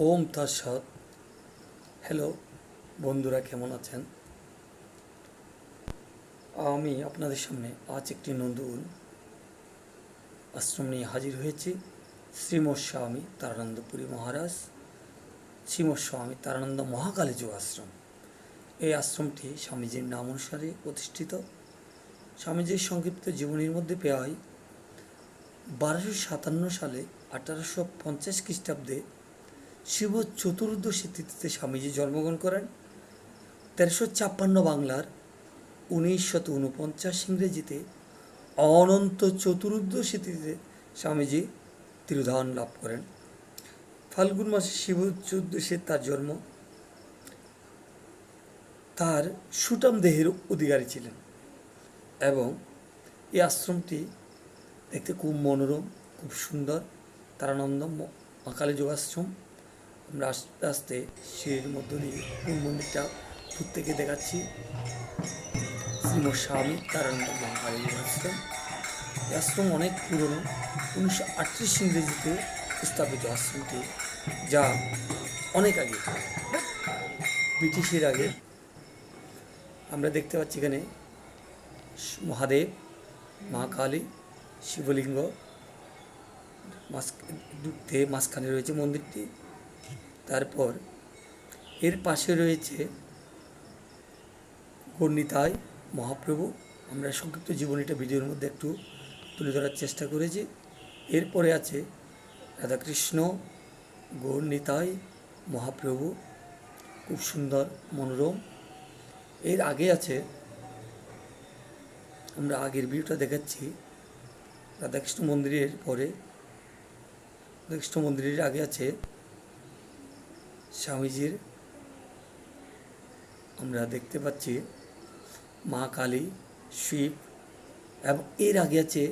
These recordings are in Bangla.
ওম তৎসৎ। হ্যালো, বন্ধুরা কেমন আছেন? আমি আপনাদের সামনে আজ একটি নন্দুল আশ্রম নিয়ে হাজির হয়েছি। শ্রীমৎ স্বামী তারানন্দপুরী মহারাজ শ্রীমৎ স্বামী তারানন্দ মহাকালী যোগ আশ্রম। এই আশ্রমটি স্বামীজির নাম অনুসারে প্রতিষ্ঠিত। স্বামীজির সংক্ষিপ্ত জীবনীর মধ্যে প্রায় বারোশো সাতান্ন সালে আঠারোশো পঞ্চাশ খ্রিস্টাব্দে শিব চতুর্দশী তিথিতে স্বামীজি জন্মগ্রহণ করেন। তেরোশো ছাপ্পান্ন বাংলার উনিশ শত উনপঞ্চাশ ইংরেজিতে অনন্ত চতুর্দশী তিথিতে স্বামীজি তিরোধান লাভ করেন। ফাল্গুন মাসে শিব চতুর্দশীর তার জন্ম। তার সুটাম দেহের অধিকারী ছিলেন এবং এই আশ্রমটি দেখতে খুব মনোরম, খুব সুন্দর। তারানন্দ ম- মা কালী যোগাশ্রম। আমরা আস্তে আস্তে সিঁড়ির মধ্য দিয়ে কোন মন্দিরটা দূর থেকে দেখাচ্ছি। স্বামী তারানন্দ মা কালী যোগাশ্রম এই আশ্রম অনেক পুরনো। উনিশশো আটত্রিশ ইংরেজিতে স্থাপিত আশ্রমটি, যা অনেক আগে, ব্রিটিশের আগে। আমরা দেখতে পাচ্ছি এখানে মহাদেব, মা কালী, শিবলিঙ্গ, মাঝ ঢুকতে মাঝখানে রয়েছে মন্দিরটি। তারপর এর পাশে রয়েছে গণ্ডিতায় মহাপ্রভু। আমরা সংক্ষিপ্ত জীবনীটা ভিডিওর মধ্যে একটু তুলে ধরার চেষ্টা করেছি। এরপরে আছে রাধাকৃষ্ণ গৌরনীতায় মহাপ্রভু। খুব সুন্দর, মনোরম। এর আগে আছে, আমরা আগের ভিডিওটা দেখাচ্ছি রাধাকৃষ্ণ মন্দিরের পরে। রাধাকৃষ্ণ মন্দিরের আগে আছে স্বামীজির। আমরা দেখতে পাচ্ছি মা কালী, শিব এবং এর আগে আছে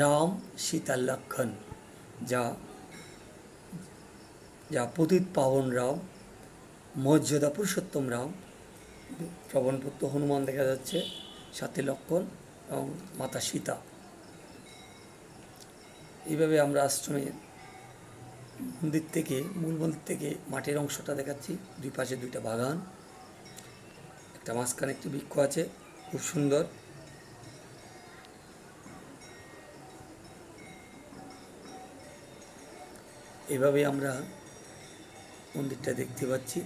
রাম সীতা লক্ষণ, যা যা পতিত পাবন রাম, মর্যাদা পুরুষোত্তম রাম শ্রবণপুত্র হনুমান দেখা যাচ্ছে, সাথে লক্ষণ এবং মাতা সীতা। এইভাবে আমরা আশ্রমের মন্দির থেকে, মূল মন্দির থেকে মাঠের অংশটা দেখাচ্ছি। দুই পাশে দুইটা বাগান, একটা মাঝখানে একটি বৃক্ষ আছে, খুব সুন্দর। এভাবে আমরা মন্দিরটা দেখতে পাচ্ছি।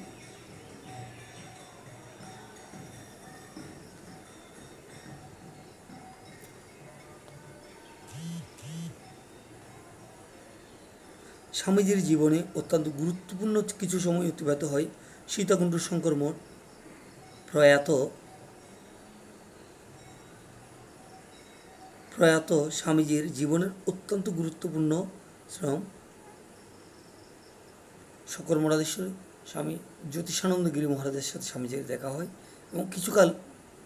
স্বামীজির জীবনে অত্যন্ত গুরুত্বপূর্ণ কিছু সময় অতিবাহিত হয় সীতাকুণ্ড শঙ্কর মঠ প্রয়াত প্রয়াত স্বামীজির জীবনের অত্যন্ত গুরুত্বপূর্ণ শ্রম। শঙ্কর মরাদেশ্বর স্বামী জ্যোতিষানন্দগিরি মহারাজের সাথে স্বামীজির দেখা হয় এবং কিছুকাল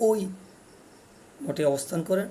ওই মঠে অবস্থান করেন।